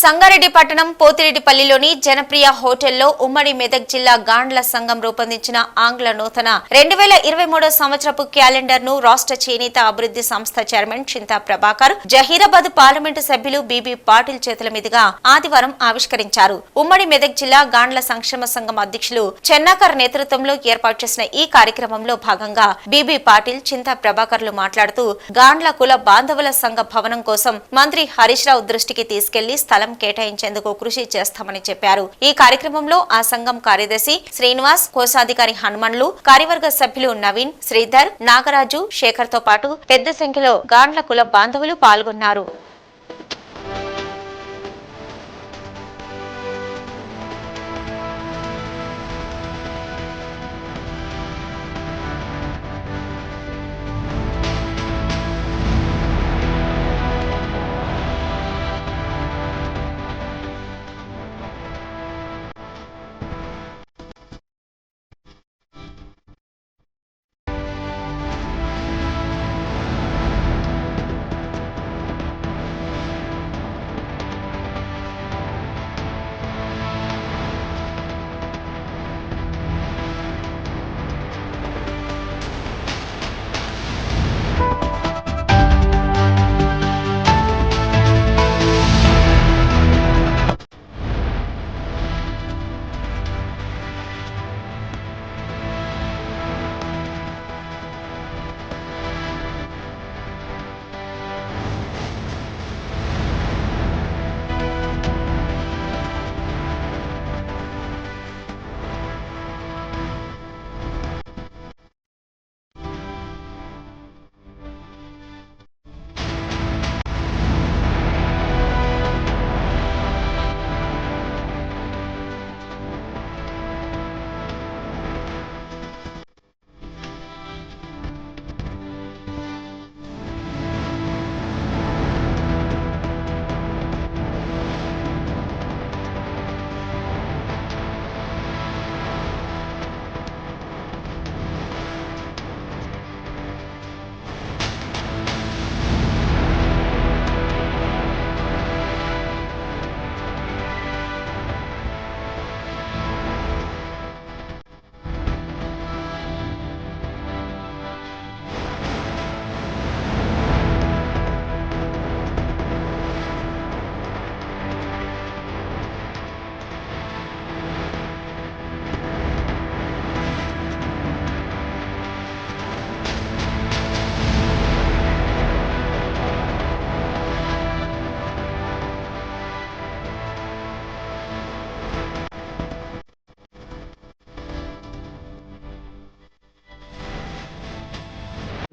సంగారెడ్డి పట్టణం పోతిరెడ్డిపల్లిలోని జనప్రియ హోటల్లో ఉమ్మడి మెదక్ జిల్లా గాండ్ల సంఘం రూపొందించిన ఆంగ్ల నూతన రెండు వేల ఇరవై మూడో సంవత్సరపు క్యాలెండర్ను రాష్ట్ర చేనేత అభివృద్ధి సంస్థ చైర్మన్ చింతా ప్రభాకర్ జహీరాబాద్ పార్లమెంటు సభ్యులు బీబీ పాటిల్ చేతుల మీదుగా ఆదివారం ఆవిష్కరించారు. ఉమ్మడి మెదక్ జిల్లా గాండ్ల సంక్షేమ సంఘం అధ్యక్షులు చెన్నాకర్ నేతృత్వంలో ఏర్పాటు చేసిన ఈ కార్యక్రమంలో భాగంగా బీబీ పాటిల్ చింతా ప్రభాకర్లు మాట్లాడుతూ గాండ్ల కుల బాంధవుల సంఘ భవనం కోసం మంత్రి హరీష్ రావు దృష్టికి తీసుకెళ్ళి స్థలం కేటాయించేందుకు కృషి చేస్తామని చెప్పారు. ఈ కార్యక్రమంలో ఆ సంఘం కార్యదర్శి శ్రీనివాస్ కోశాధికారి హనుమన్లు కార్యవర్గ సభ్యులు నవీన్ శ్రీధర్ నాగరాజు శేఖర్తో పాటు పెద్ద సంఖ్యలో గాండ్ల కుల బాంధవులు పాల్గొన్నారు.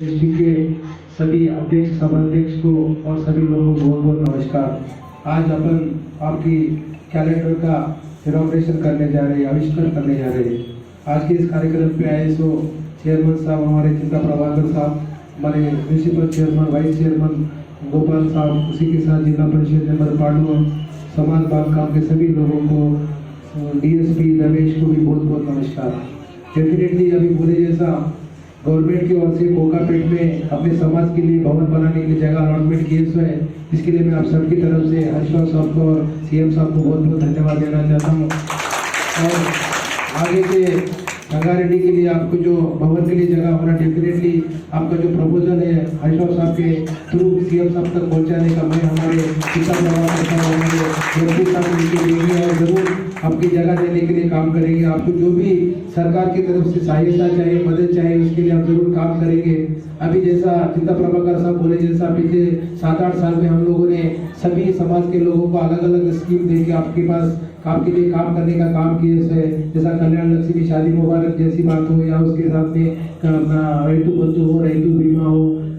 एसडी के सभी अध्यक्ष सभाध्यक्ष को और सभी लोगों को बहुत बहुत नमस्कार। आज अपन आपकी कैलेंडर का इनोग्रेशन करने जा रहे हैं, आविष्कार करने जा रहे हैं। आज के इस कार्यक्रम पे आए सो चेयरमैन साहब, हमारे चिंता प्रभाकर साहब, हमारे municipal chairman vice chairman Gopal sahab, उसी के साथ जिला परिषद मेंबर पांडु समाज बाग काम के सभी लोगों को डीएसपी रमेश को भी बहुत बहुत नमस्कार। डेफिनेटली अभी बोले जैसा गवर्नमेंट की ओर से कोकापेट में अपने समाज के लिए भवन बनाने के लिए जगह अलॉटमेंट किए हुए हैं। इसके लिए मैं आप सबकी तरफ़ से हरीश्वर साहब को और सीएम साहब को बहुत बहुत धन्यवाद देना चाहता हूँ। और आगे से संगारेड्डी के लिए आपको जो भवन के लिए जगह होना डेफिनेटली आपका जो प्रपोजल है हरीश्वर साहब के थ्रू सीएम साहब तक पहुँचाने का मैं हमारे पिता हमारे साहब को और ज़रूर आपकी जगह देने के लिए काम करेंगे। आपको जो भी सरकार की तरफ़ से सहायता चाहिए, मदद चाहिए, उसके लिए हम ज़रूर काम करेंगे। अभी जैसा चिंता प्रभाकर साहब बोले, जैसा पिछले सात आठ साल में हम लोगों ने सभी समाज के लोगों को अलग अलग स्कीम दे के आपके पास आपके लिए काम करने का काम किए जैसा कल्याण लक्ष्मी शादी मुबारक जैसी बात हो या उसके साथ में बंधु हो रैतु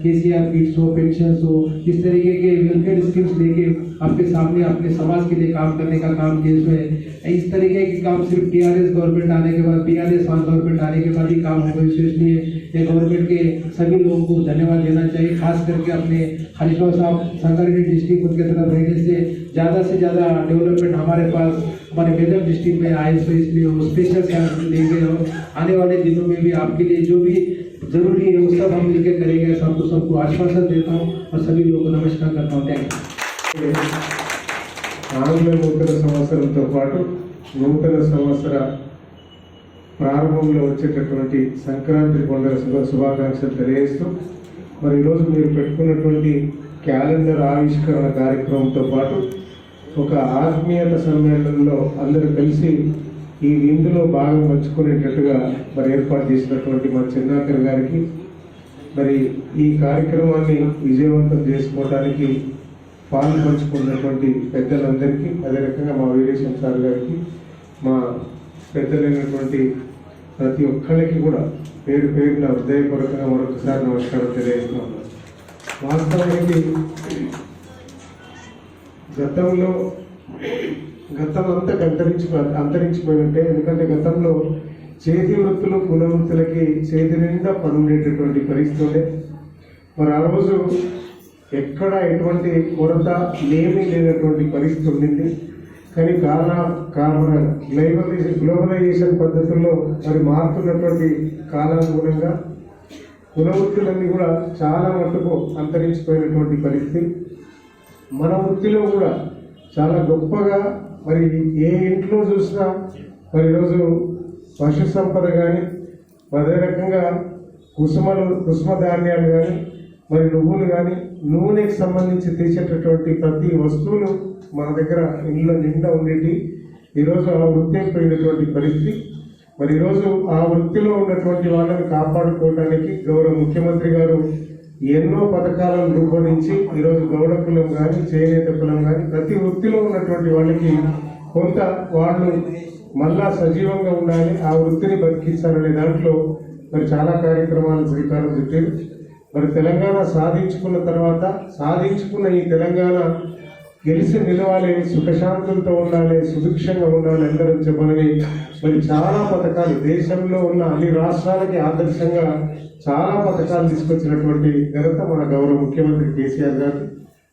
बीमा हो केसीआर किट्स हो पेंशन हो इस तरीके के वेलफेयर स्कीम्स लेके आपके सामने अपने समाज के लिए काम करने का काम किए हैं। इस तरीके के काम सिर्फ़ टीआरएस गवर्नमेंट आने के बाद बीआरएस गवर्नमेंट आने के बाद ही काम होगा। इसलिए ये गवर्नमेंट के सभी लोगों को धन्यवाद देना चाहिए, खास करके अपने हरीश्वर साहब संगारेड्डी डिस्ट्रिक्ट उनके तरफ़ रहने से ज़्यादा से ज़्यादा डेवलपमेंट हमारे पास, हमारे मेदक डिस्ट्रिक्ट में आए। तो इसलिए वो स्पेशल ख्याल लेंगे और आने वाले दिनों में भी आपके लिए जो भी जरूरी है वो सब हम मिलकर करेंगे सबको सबको आश्वासन देता हूँ और सभी लोगों को नमस्कार करता हूँ थैंक यू ఆంగ్ల నూతన సంవత్సరంతో పాటు నూతన సంవత్సర ప్రారంభంలో వచ్చేటటువంటి సంక్రాంతి పండుగ శుభ శుభాకాంక్షలు తెలియజేస్తూ మరి ఈరోజు మీరు పెట్టుకున్నటువంటి క్యాలెండర్ ఆవిష్కరణ కార్యక్రమంతో పాటు ఒక ఆత్మీయత సమ్మేళనంలో అందరూ కలిసి ఈ విందులో భాగం పంచుకునేటట్టుగా మరి ఏర్పాటు చేసినటువంటి మా చిన్నాకర్ గారికి మరి ఈ కార్యక్రమాన్ని విజయవంతం చేసుకోవడానికి పాలు పంచుకున్నటువంటి పెద్దలందరికీ అదే రకంగా మా వీరేశం సార్ గారికి మా పెద్దలైనటువంటి ప్రతి ఒక్కరికి కూడా పేరు పేరున హృదయపూర్వకంగా మరొకసారి నమస్కారం తెలియజేస్తున్నాను వాస్తవానికి గతంలో గతం అంతా అంతరించి అంతరించిపోయినట్టే ఎందుకంటే గతంలో చేతి వృత్తులు కుల వృత్తులకి చేతి నిండా పనుండేటటువంటి పరిస్థితి ఉండే మరి ఆ రోజు ఎక్కడ ఎటువంటి కొరత లేమీ లేనటువంటి పరిస్థితి ఉండింది. కానీ కారణ కారణ గ్లోబలైజేషన్ గ్లోబలైజేషన్ పద్ధతుల్లో మరి మారుతున్నటువంటి కాలానుగుణంగా కుల వృత్తులన్నీ కూడా చాలా మటుకు అంతరించిపోయినటువంటి పరిస్థితి. మన వృత్తిలో కూడా చాలా గొప్పగా మరి ఏ ఇంట్లో చూసినా మరి ఈరోజు పశు సంపద కానీ అదే రకంగా కుసుమలు కుసుమ ధాన్యాలు కానీ మరి నువ్వులు కానీ నూనెకి సంబంధించి తీసేటటువంటి ప్రతి వస్తువులు మన దగ్గర ఇంట్లో నిండా ఉండేటి. ఈరోజు ఆ వృత్తి అయిపోయినటువంటి పరిస్థితి. మరి ఈరోజు ఆ వృత్తిలో ఉన్నటువంటి వాళ్ళని కాపాడుకోవడానికి గౌరవ ముఖ్యమంత్రి గారు ఎన్నో పథకాలను రూపొందించి ఈరోజు గౌడ కులం కానీ చేనేత కులం కానీ ప్రతి వృత్తిలో ఉన్నటువంటి వాళ్ళకి కొంత వాళ్ళు మళ్ళా సజీవంగా ఉండాలి ఆ వృత్తిని బతికించాలనే దాంట్లో మరి చాలా కార్యక్రమాలు శ్రీకారం చుట్టారు. మరి తెలంగాణ సాధించుకున్న తర్వాత సాధించుకున్న ఈ తెలంగాణ గెలిచి నిలవాలి సుఖశాంతులతో ఉండాలి సుభిక్షంగా ఉండాలి అందరూ చెప్పనని మరి చాలా పథకాలు దేశంలో ఉన్న అన్ని రాష్ట్రాలకి ఆదర్శంగా చాలా పథకాలు తీసుకొచ్చినటువంటి ఘనత మన గౌరవ ముఖ్యమంత్రి కేసీఆర్ గారు.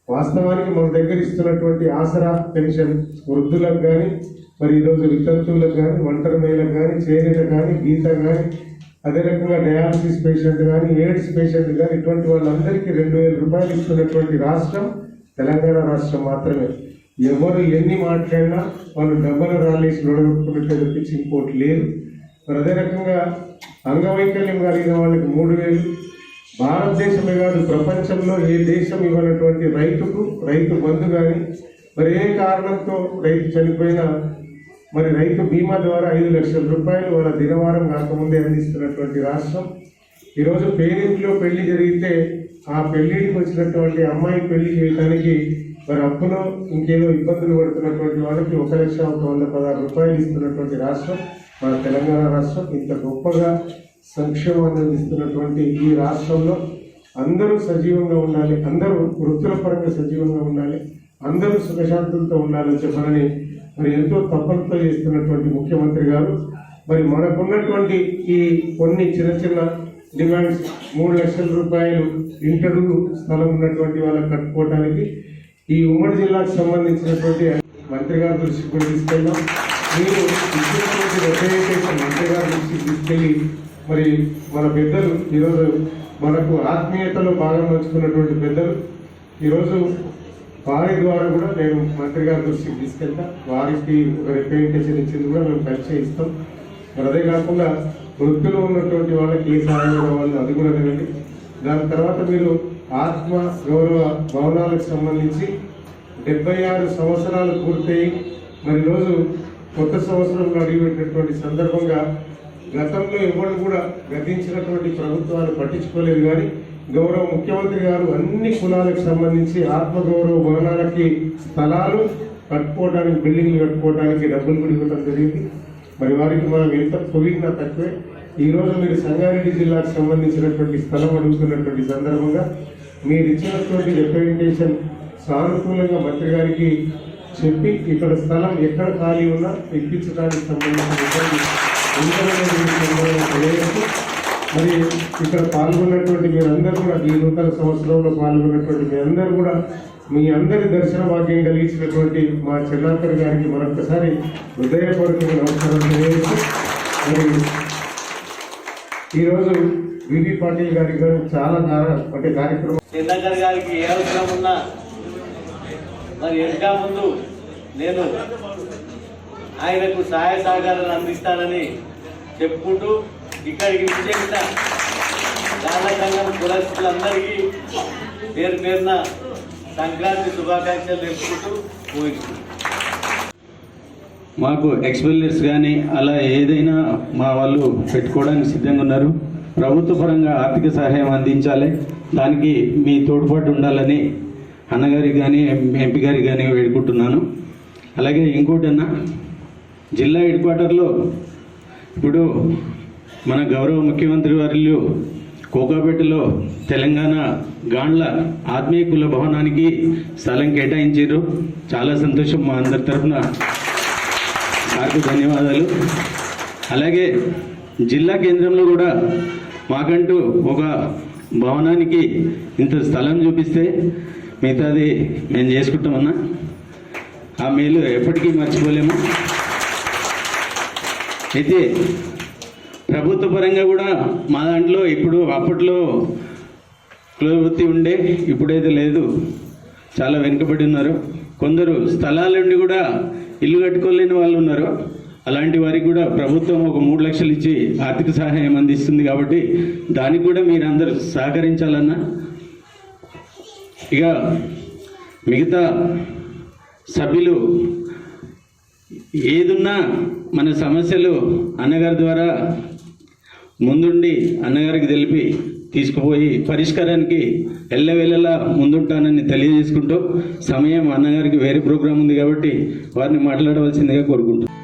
వాస్తవానికి మన దగ్గర ఇస్తున్నటువంటి ఆసరా పెన్షన్ వృద్ధులకు కానీ మరి ఈరోజు వితంతువులకు కానీ ఒంటరి మహిళలకు కానీ చేనేత కానీ గీత కానీ అదే రకంగా డయాలసిస్ పేషెంట్ కానీ ఎయిడ్స్ పేషెంట్ కానీ ఇటువంటి వాళ్ళందరికీ రెండు వేల రూపాయలు ఇస్తున్నటువంటి రాష్ట్రం తెలంగాణ రాష్ట్రం మాత్రమే. ఎవరు ఎన్ని మాట్లాడినా వాళ్ళు డబ్బులు రాలేసి నొడగొట్టుకున్నట్టు తప్పించి ఇంకోటి లేదు. మరి అదే రకంగా అంగవైకల్యం కలిగిన వాళ్ళకి మూడు వేలు. భారతదేశమే కాదు ప్రపంచంలో ఏ దేశం ఇవ్వనటువంటి రైతుకు రైతు బంధు కానీ మరి ఏ కారణంతో రైతు చనిపోయినా మరి రైతు బీమా ద్వారా ఐదు లక్షల రూపాయలు వాళ్ళ దినవారం కాకముందే అందిస్తున్నటువంటి రాష్ట్రం. ఈరోజు పేరింట్లో పెళ్ళి జరిగితే ఆ పెళ్ళికి వచ్చినటువంటి అమ్మాయి పెళ్ళి చేయడానికి మరి అప్పులో ఇంకేదో ఇబ్బందులు పడుతున్నటువంటి వాళ్ళకి ఒక లక్ష ఒక వంద పదహారు రూపాయలు ఇస్తున్నటువంటి రాష్ట్రం మన తెలంగాణ రాష్ట్రం ఇంత గొప్పగా సంక్షేమాన్ని అందిస్తున్నటువంటి ఈ రాష్ట్రంలో అందరూ సజీవంగా ఉండాలి అందరూ వృత్తుల పరంగా సజీవంగా ఉండాలి అందరూ సుఖశాంతులతో ఉండాలని చెప్పాలని మరి ఎంతో తప్పనితో చేస్తున్నటువంటి ముఖ్యమంత్రి గారు. మరి మనకున్నటువంటి ఈ కొన్ని చిన్న చిన్న డిమాండ్ మూడు లక్షల రూపాయలు ఇంటడుగు స్థలం ఉన్నటువంటి వాళ్ళకి కట్టుకోవడానికి ఈ ఉమ్మడి జిల్లాకు సంబంధించినటువంటి మంత్రి గారి దృష్టికి కూడా తీసుకెళ్దాం. మీరు ఇచ్చినటువంటి రిప్రజెంటేషన్ మంత్రి గారి దృష్టికి తీసుకెళ్ళి మరి మన పెద్దలు ఈరోజు మనకు ఆత్మీయతలో భాగం పంచుకున్నటువంటి పెద్దలు ఈరోజు వారి ద్వారా కూడా నేను మంత్రి గారి దృష్టికి తీసుకెళ్తా. వారికి ఒక రిప్రజెంటేషన్ ఇచ్చింది కూడా మేము పరిచయం ఇస్తాం. మరి అదే కాకుండా వృత్తిలో ఉన్నటువంటి వాళ్ళకి ఏ సహాయం కావాలి అది కూడా వినండి. దాని తర్వాత మీరు ఆత్మ గౌరవ భవనాలకు సంబంధించి డెబ్బై ఆరు సంవత్సరాలు పూర్తయి మరి రోజు కొత్త సంవత్సరంలో అడిగిపెట్టినటువంటి సందర్భంగా గతంలో ఎవరు కూడా గతించినటువంటి ప్రభుత్వాలు పట్టించుకోలేదు కానీ గౌరవ ముఖ్యమంత్రి గారు అన్ని కులాలకు సంబంధించి ఆత్మగౌరవ భవనాలకి స్థలాలు కట్టుకోవడానికి బిల్డింగ్లు కట్టుకోవడానికి డబ్బులు కూడా ఇవ్వడం జరిగింది. మరి వారికి మనం ఎంత పొగిడినా తక్కువే. ఈ రోజు మీరు సంగారెడ్డి జిల్లాకు సంబంధించినటువంటి స్థలం అడుగుతున్నటువంటి సందర్భంగా మీరు ఇచ్చినటువంటి రిప్రజెంటేషన్ సానుకూలంగా మంత్రి గారికి చెప్పి ఇక్కడ స్థలం ఎక్కడ ఖాళీ ఉన్నా ఇప్పించడానికి సంబంధించిన మరి ఇక్కడ పాల్గొన్నటువంటి మీరందరూ కూడా ఈ నూతన సంవత్సరంలో పాల్గొన్నటువంటి మీ అందరూ కూడా మీ అందరి దర్శన భాగ్యం కలిగించినటువంటి మా చెన్నాకర్ గారికి మరొకసారి హృదయపూర్వక నమస్కారం మరి ఈరోజు వివి పాటిల్ గారి గారు చాలా అంటే కార్యక్రమం చంద్రకర్ గారికి ఏ అవసరం ఉన్నా మరి ఇంకా ముందు నేను ఆయనకు సహాయ సహకారాలు అందిస్తానని చెప్పుకుంటూ ఇక్కడికి విచ్చేసిన దాన సంఘం కులస్తులందరికీ పేరు పేరున సంక్రాంతి శుభాకాంక్షలు తెలుపుకుంటూ ముగిస్తున్నాను మాకు ఎక్స్పెల్లర్స్ కానీ అలా ఏదైనా మా వాళ్ళు పెట్టుకోవడానికి సిద్ధంగా ఉన్నారు. ప్రభుత్వ పరంగా ఆర్థిక సహాయం అందించాలి. దానికి మీ తోడ్పాటు ఉండాలని అన్నగారికి కానీ ఎంపీ గారికి కానీ వేడుకుంటున్నాను. అలాగే ఇంకోటి అన్న జిల్లా హెడ్ క్వార్టర్లో ఇప్పుడు మన గౌరవ ముఖ్యమంత్రి వారిలు కోకాపేటలో తెలంగాణ గాండ్ల ఆత్మీయ కుల భవనానికి స్థలం కేటాయించారు. చాలా సంతోషం మా అందరి తరఫున. సార్కు ధన్యవాదాలు. అలాగే జిల్లా కేంద్రంలో కూడా మాకంటూ ఒక భవనానికి ఇంత స్థలం చూపిస్తే మిగతాది మేము చేసుకుంటామన్నా. ఆ మేలు ఎప్పటికీ మర్చిపోలేము. అయితే ప్రభుత్వ పరంగా కూడా మా దాంట్లో ఇప్పుడు అప్పట్లో ప్రవృత్తి ఉండే ఇప్పుడైతే లేదు. చాలా వెనుకబడి ఉన్నారు. కొందరు స్థలాల నుండి కూడా ఇల్లు కట్టుకోలేని వాళ్ళు ఉన్నారు. అలాంటి వారికి కూడా ప్రభుత్వం ఒక మూడు లక్షలు ఇచ్చి ఆర్థిక సహాయం అందిస్తుంది కాబట్టి దానికి కూడా మీరందరూ సహకరించాలన్నా. ఇక మిగతా సభ్యులు ఏదున్నా మన సమస్యలు అన్నగారి ద్వారా ముందుండి అన్నగారికి తెలిపి తీసుకుపోయి పరిష్కారానికి ఎల్లవేళలా ముందుంటానని తెలియజేసుకుంటూ సమయం అన్నగారికి వేరే ప్రోగ్రాం ఉంది కాబట్టి వారిని మాట్లాడవలసిందిగా కోరుకుంటున్నాను.